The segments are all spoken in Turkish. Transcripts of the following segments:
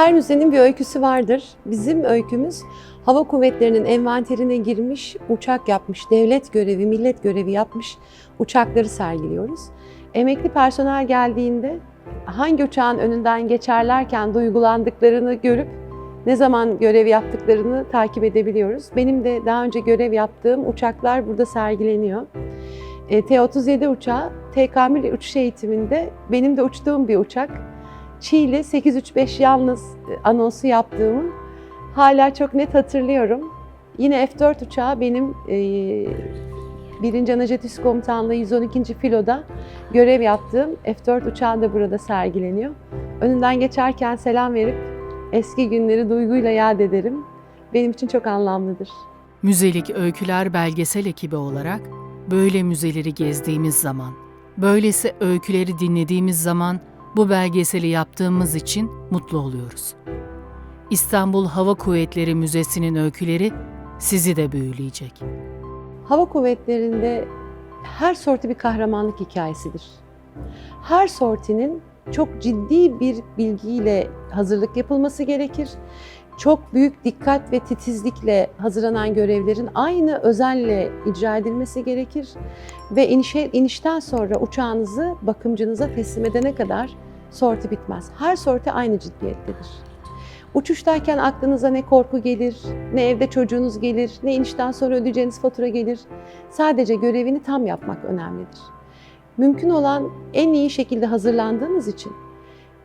Her müzenin bir öyküsü vardır. Bizim öykümüz hava kuvvetlerinin envanterine girmiş, uçak yapmış, devlet görevi, millet görevi yapmış uçakları sergiliyoruz. Emekli personel geldiğinde hangi uçağın önünden geçerlerken duygulandıklarını görüp ne zaman görev yaptıklarını takip edebiliyoruz. Benim de daha önce görev yaptığım uçaklar burada sergileniyor. E, T-37 uçağı TKMİL uçuş eğitiminde benim de uçtuğum bir uçak. Çiğli 835 yalnız e, anonsu yaptığımı hala çok net hatırlıyorum. Yine F-4 uçağı benim e, 1. Anajet Üst Komutanlığı 112. Filo'da görev yaptığım F-4 uçağı da burada sergileniyor. Önünden geçerken selam verip eski günleri duyguyla yad ederim. Benim için çok anlamlıdır. Müzelik Öyküler belgesel ekibi olarak böyle müzeleri gezdiğimiz zaman, böylesi öyküleri dinlediğimiz zaman bu belgeseli yaptığımız için mutlu oluyoruz. İstanbul Hava Kuvvetleri Müzesi'nin öyküleri sizi de büyüleyecek. Hava kuvvetlerinde her sorti bir kahramanlık hikayesidir. Her sortinin çok ciddi bir bilgiyle hazırlık yapılması gerekir. Çok büyük dikkat ve titizlikle hazırlanan görevlerin aynı özelle icra edilmesi gerekir. Ve inişe, inişten sonra uçağınızı bakımcınıza teslim edene kadar sorti bitmez. Her sorti aynı ciddiyettedir. Uçuştayken aklınıza ne korku gelir, ne evde çocuğunuz gelir, ne inişten sonra ödeyeceğiniz fatura gelir. Sadece görevini tam yapmak önemlidir. Mümkün olan en iyi şekilde hazırlandığınız için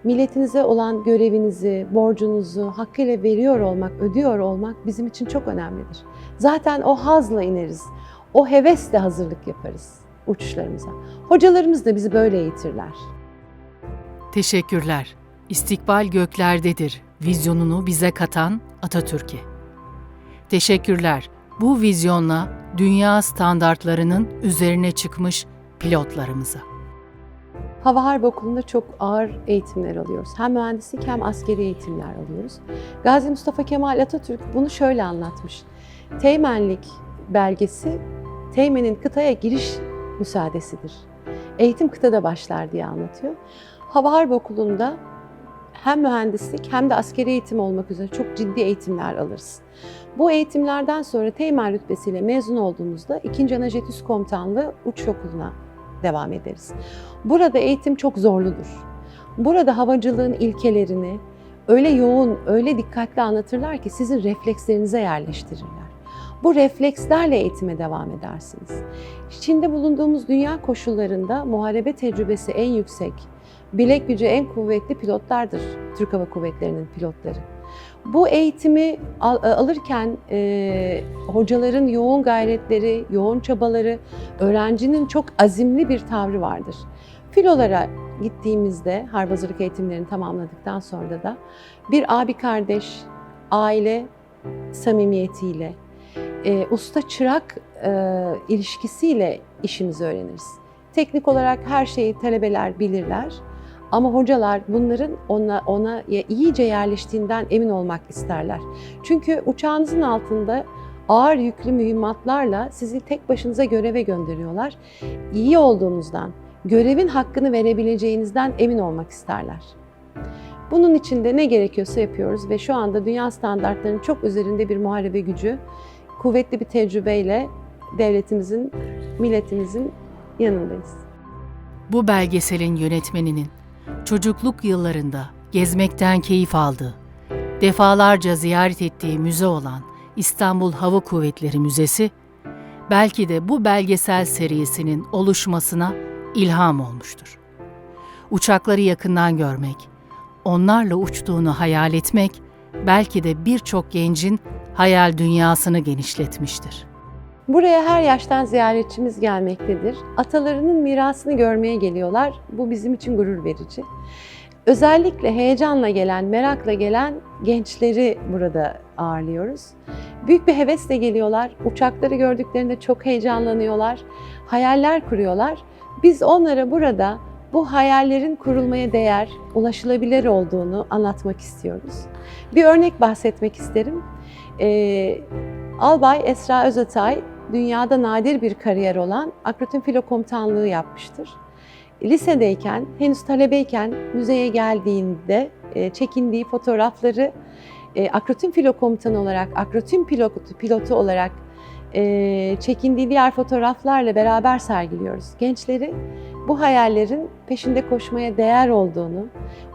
milletinize olan görevinizi, borcunuzu hakkıyla veriyor olmak, ödüyor olmak bizim için çok önemlidir. Zaten o hazla ineriz, o hevesle hazırlık yaparız uçuşlarımıza. Hocalarımız da bizi böyle eğitirler. Teşekkürler. İstikbal göklerdedir. Vizyonunu bize katan Atatürk'e. Teşekkürler. Bu vizyonla dünya standartlarının üzerine çıkmış pilotlarımıza. Hava Harp Okulu'nda çok ağır eğitimler alıyoruz. Hem mühendislik hem askeri eğitimler alıyoruz. Gazi Mustafa Kemal Atatürk bunu şöyle anlatmış. Teğmenlik belgesi Teğmen'in kıtaya giriş müsaadesidir. Eğitim kıtada başlar diye anlatıyor. Hava Harp Okulu'nda hem mühendislik hem de askeri eğitim olmak üzere çok ciddi eğitimler alırız. Bu eğitimlerden sonra Teğmen rütbesiyle mezun olduğumuzda 2. Anajet Üst Komutanlığı Uçuş Okulu'na devam ederiz. Burada eğitim çok zorludur. Burada havacılığın ilkelerini öyle yoğun, öyle dikkatli anlatırlar ki sizin reflekslerinize yerleştirirler. Bu reflekslerle eğitime devam edersiniz. Çin'de bulunduğumuz dünya koşullarında muharebe tecrübesi en yüksek, bilek gücü en kuvvetli pilotlardır Türk Hava Kuvvetleri'nin pilotları. Bu eğitimi al- alırken e, hocaların yoğun gayretleri, yoğun çabaları, öğrencinin çok azimli bir tavrı vardır. Filolara gittiğimizde harp hazırlık eğitimlerini tamamladıktan sonra da bir abi kardeş, aile samimiyetiyle, e, usta çırak e, ilişkisiyle işimizi öğreniriz. Teknik olarak her şeyi talebeler bilirler. Ama hocalar bunların ona, ona iyice yerleştiğinden emin olmak isterler. Çünkü uçağınızın altında ağır yüklü mühimmatlarla sizi tek başınıza göreve gönderiyorlar. İyi olduğunuzdan, görevin hakkını verebileceğinizden emin olmak isterler. Bunun için de ne gerekiyorsa yapıyoruz ve şu anda dünya standartlarının çok üzerinde bir muharebe gücü, kuvvetli bir tecrübeyle devletimizin, milletimizin yanındayız. Bu belgeselin yönetmeninin çocukluk yıllarında gezmekten keyif aldığı, defalarca ziyaret ettiği müze olan İstanbul Hava Kuvvetleri Müzesi, belki de bu belgesel serisinin oluşmasına ilham olmuştur. Uçakları yakından görmek, onlarla uçtuğunu hayal etmek, belki de birçok gencin hayal dünyasını genişletmiştir. Buraya her yaştan ziyaretçimiz gelmektedir. Atalarının mirasını görmeye geliyorlar. Bu bizim için gurur verici. Özellikle heyecanla gelen, merakla gelen gençleri burada ağırlıyoruz. Büyük bir hevesle geliyorlar. Uçakları gördüklerinde çok heyecanlanıyorlar. Hayaller kuruyorlar. Biz onlara burada bu hayallerin kurulmaya değer, ulaşılabilir olduğunu anlatmak istiyoruz. Bir örnek bahsetmek isterim. Ee, Albay Esra Özatay dünyada nadir bir kariyer olan Akrotin Filo Komutanlığı yapmıştır. Lisedeyken, henüz talebeyken müzeye geldiğinde e, çekindiği fotoğrafları e, Akrotün Filo Komutanı olarak, Akrotün pilotu, pilotu olarak e, çekindiği diğer fotoğraflarla beraber sergiliyoruz. Gençleri bu hayallerin peşinde koşmaya değer olduğunu,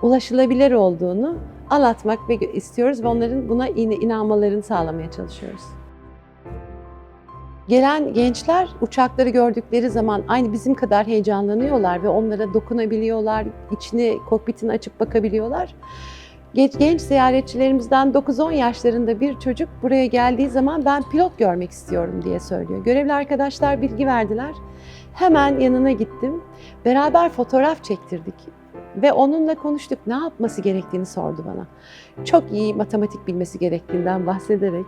ulaşılabilir olduğunu anlatmak istiyoruz ve onların buna in- inanmalarını sağlamaya çalışıyoruz. Gelen gençler uçakları gördükleri zaman aynı bizim kadar heyecanlanıyorlar ve onlara dokunabiliyorlar, içini, kokpitini açıp bakabiliyorlar. Genç, genç ziyaretçilerimizden 9-10 yaşlarında bir çocuk buraya geldiği zaman ben pilot görmek istiyorum diye söylüyor. Görevli arkadaşlar bilgi verdiler. Hemen yanına gittim. Beraber fotoğraf çektirdik ve onunla konuştuk. Ne yapması gerektiğini sordu bana. Çok iyi matematik bilmesi gerektiğinden bahsederek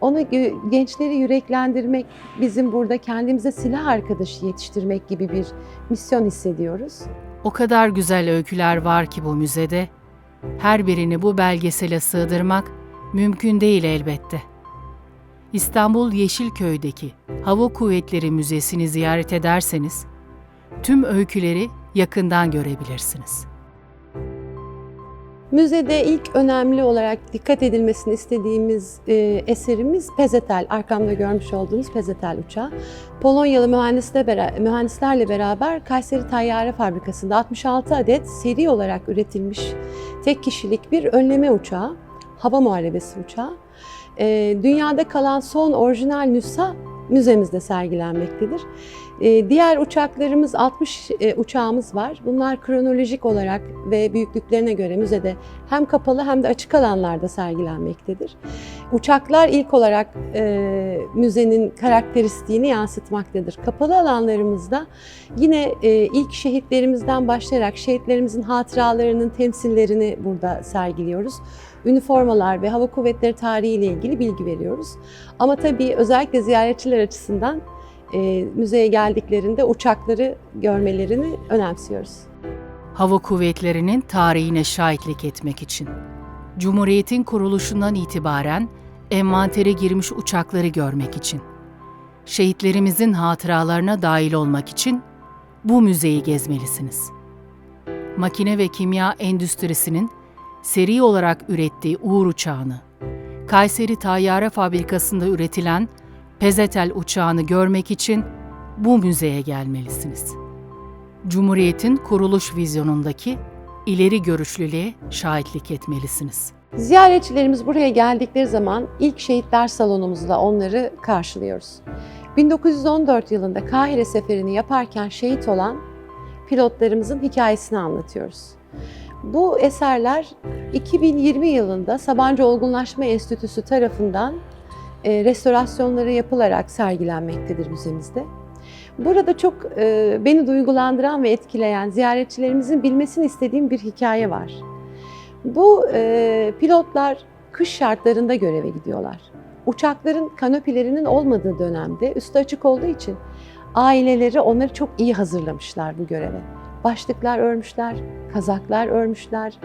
onu gençleri yüreklendirmek, bizim burada kendimize silah arkadaşı yetiştirmek gibi bir misyon hissediyoruz. O kadar güzel öyküler var ki bu müzede. Her birini bu belgesele sığdırmak mümkün değil elbette. İstanbul Yeşilköy'deki Hava Kuvvetleri Müzesi'ni ziyaret ederseniz tüm öyküleri yakından görebilirsiniz. Müzede ilk önemli olarak dikkat edilmesini istediğimiz e, eserimiz Pezetel, arkamda görmüş olduğunuz Pezetel uçağı. Polonyalı mühendislerle beraber Kayseri Tayyare Fabrikası'nda 66 adet seri olarak üretilmiş tek kişilik bir önleme uçağı, hava muharebesi uçağı. E, dünyada kalan son orijinal nüsha müzemizde sergilenmektedir. Ee, Diğer uçaklarımız 60 e, uçağımız var. Bunlar kronolojik olarak ve büyüklüklerine göre müzede hem kapalı hem de açık alanlarda sergilenmektedir. Uçaklar ilk olarak e, müzenin karakteristiğini yansıtmaktadır. Kapalı alanlarımızda yine e, ilk şehitlerimizden başlayarak şehitlerimizin hatıralarının temsillerini burada sergiliyoruz. Üniformalar ve hava kuvvetleri tarihiyle ilgili bilgi veriyoruz. Ama tabii özellikle ziyaretçiler açısından e, müzeye geldiklerinde uçakları görmelerini önemsiyoruz. Hava Kuvvetleri'nin tarihine şahitlik etmek için. Cumhuriyet'in kuruluşundan itibaren envantere girmiş uçakları görmek için. Şehitlerimizin hatıralarına dahil olmak için bu müzeyi gezmelisiniz. Makine ve kimya endüstrisinin seri olarak ürettiği Uğur uçağını, Kayseri Tayyare Fabrikası'nda üretilen Pezetel uçağını görmek için bu müzeye gelmelisiniz. Cumhuriyet'in kuruluş vizyonundaki ileri görüşlülüğe şahitlik etmelisiniz. Ziyaretçilerimiz buraya geldikleri zaman ilk şehitler salonumuzla onları karşılıyoruz. 1914 yılında Kahire seferini yaparken şehit olan pilotlarımızın hikayesini anlatıyoruz. Bu eserler 2020 yılında Sabancı Olgunlaşma Enstitüsü tarafından e, restorasyonları yapılarak sergilenmektedir müzemizde. Burada çok e, beni duygulandıran ve etkileyen ziyaretçilerimizin bilmesini istediğim bir hikaye var. Bu e, pilotlar kış şartlarında göreve gidiyorlar. Uçakların kanopilerinin olmadığı dönemde üstü açık olduğu için aileleri onları çok iyi hazırlamışlar bu göreve. Başlıklar örmüşler, kazaklar örmüşler,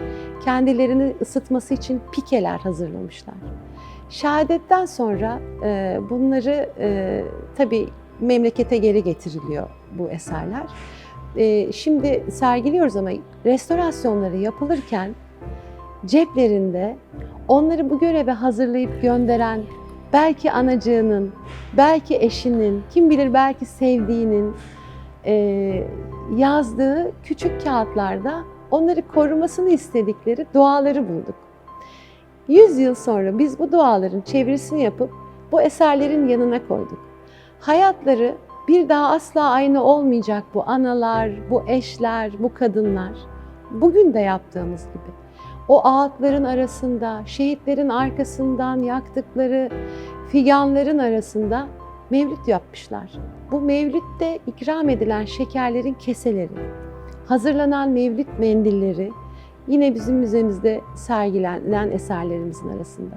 kendilerini ısıtması için pikeler hazırlamışlar. Şehadetten sonra e, bunları e, tabii memlekete geri getiriliyor bu eserler. E, şimdi sergiliyoruz ama restorasyonları yapılırken ceplerinde onları bu göreve hazırlayıp gönderen belki anacığının, belki eşinin, kim bilir belki sevdiğinin e, yazdığı küçük kağıtlarda onları korumasını istedikleri duaları bulduk. 100 yıl sonra biz bu duaların çevirisini yapıp bu eserlerin yanına koyduk. Hayatları bir daha asla aynı olmayacak bu analar, bu eşler, bu kadınlar. Bugün de yaptığımız gibi. O ağıtların arasında, şehitlerin arkasından yaktıkları figanların arasında mevlüt yapmışlar. Bu mevlütte ikram edilen şekerlerin keseleri, hazırlanan mevlüt mendilleri yine bizim müzemizde sergilenen eserlerimizin arasında.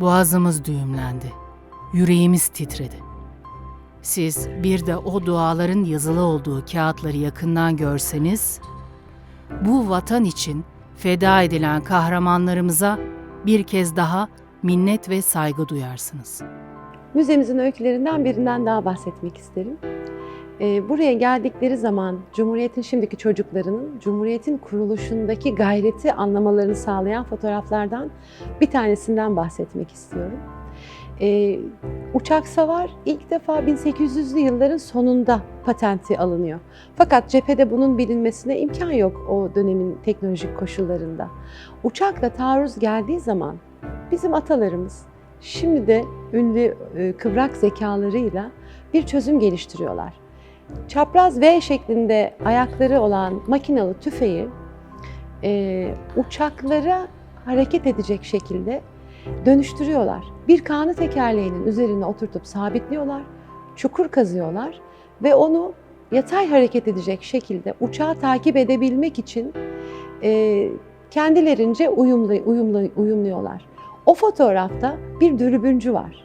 Boğazımız düğümlendi. Yüreğimiz titredi. Siz bir de o duaların yazılı olduğu kağıtları yakından görseniz, bu vatan için feda edilen kahramanlarımıza bir kez daha minnet ve saygı duyarsınız. Müzemizin öykülerinden birinden daha bahsetmek isterim. Ee, buraya geldikleri zaman Cumhuriyet'in şimdiki çocuklarının Cumhuriyet'in kuruluşundaki gayreti anlamalarını sağlayan fotoğraflardan bir tanesinden bahsetmek istiyorum. Ee, uçak savar ilk defa 1800'lü yılların sonunda patenti alınıyor. Fakat cephede bunun bilinmesine imkan yok o dönemin teknolojik koşullarında. Uçakla taarruz geldiği zaman bizim atalarımız şimdi de ünlü e, kıvrak zekalarıyla bir çözüm geliştiriyorlar. Çapraz V şeklinde ayakları olan makinalı tüfeği e, uçaklara hareket edecek şekilde dönüştürüyorlar. Bir kanı tekerleğinin üzerine oturtup sabitliyorlar, çukur kazıyorlar ve onu yatay hareket edecek şekilde uçağı takip edebilmek için e, kendilerince uyumlu, uyumlu, uyumluyorlar. O fotoğrafta bir dürbüncü var.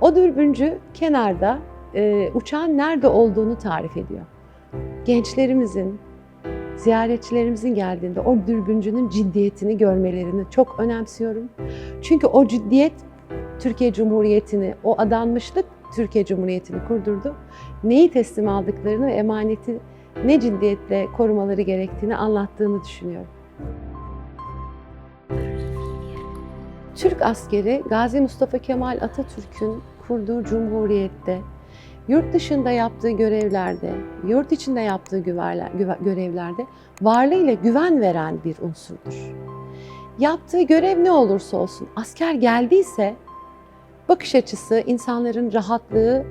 O dürbüncü kenarda e, uçağın nerede olduğunu tarif ediyor. Gençlerimizin, ziyaretçilerimizin geldiğinde o dürbüncünün ciddiyetini görmelerini çok önemsiyorum. Çünkü o ciddiyet Türkiye Cumhuriyeti'ni, o adanmışlık Türkiye Cumhuriyeti'ni kurdurdu. Neyi teslim aldıklarını ve emaneti ne ciddiyetle korumaları gerektiğini anlattığını düşünüyorum. Türk askeri Gazi Mustafa Kemal Atatürk'ün kurduğu cumhuriyette yurt dışında yaptığı görevlerde, yurt içinde yaptığı görevlerde varlığıyla güven veren bir unsurdur. Yaptığı görev ne olursa olsun asker geldiyse bakış açısı, insanların rahatlığı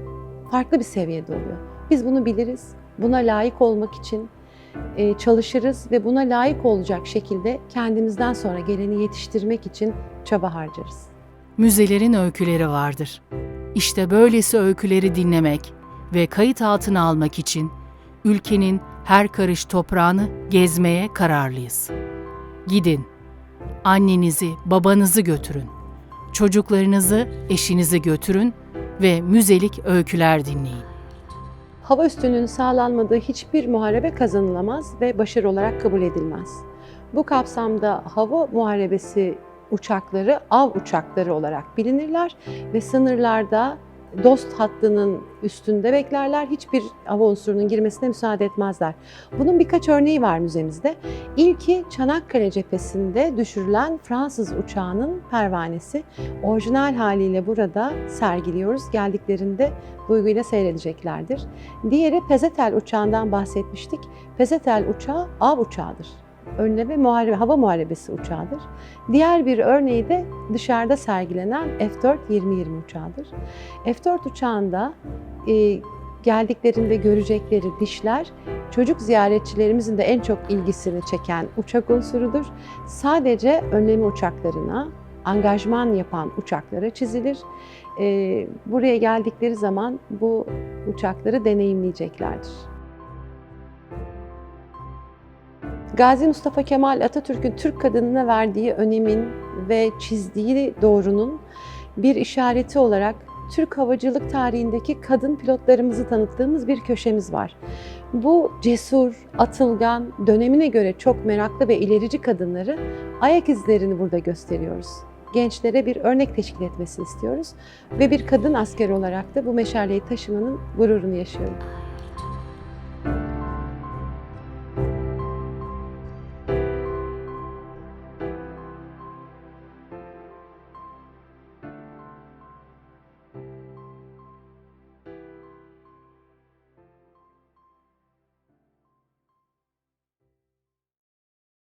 farklı bir seviyede oluyor. Biz bunu biliriz. Buna layık olmak için çalışırız ve buna layık olacak şekilde kendimizden sonra geleni yetiştirmek için çaba harcarız. Müzelerin öyküleri vardır. İşte böylesi öyküleri dinlemek ve kayıt altına almak için ülkenin her karış toprağını gezmeye kararlıyız. Gidin. Annenizi, babanızı götürün. Çocuklarınızı, eşinizi götürün ve müzelik öyküler dinleyin. Hava üstünlüğünün sağlanmadığı hiçbir muharebe kazanılamaz ve başarı olarak kabul edilmez. Bu kapsamda hava muharebesi uçakları av uçakları olarak bilinirler ve sınırlarda dost hattının üstünde beklerler. Hiçbir hava unsurunun girmesine müsaade etmezler. Bunun birkaç örneği var müzemizde. İlki Çanakkale cephesinde düşürülen Fransız uçağının pervanesi. Orijinal haliyle burada sergiliyoruz. Geldiklerinde duyguyla seyredeceklerdir. Diğeri Pezetel uçağından bahsetmiştik. Pezetel uçağı av uçağıdır. Önleme muharebe, hava muharebesi uçağıdır. Diğer bir örneği de dışarıda sergilenen F-4-2020 uçağıdır. F-4 uçağında e, geldiklerinde görecekleri dişler çocuk ziyaretçilerimizin de en çok ilgisini çeken uçak unsurudur. Sadece önleme uçaklarına, angajman yapan uçaklara çizilir. E, buraya geldikleri zaman bu uçakları deneyimleyeceklerdir. Gazi Mustafa Kemal Atatürk'ün Türk kadınına verdiği önemin ve çizdiği doğrunun bir işareti olarak Türk havacılık tarihindeki kadın pilotlarımızı tanıttığımız bir köşemiz var. Bu cesur, atılgan, dönemine göre çok meraklı ve ilerici kadınları ayak izlerini burada gösteriyoruz. Gençlere bir örnek teşkil etmesini istiyoruz ve bir kadın asker olarak da bu meşaleyi taşımanın gururunu yaşıyorum.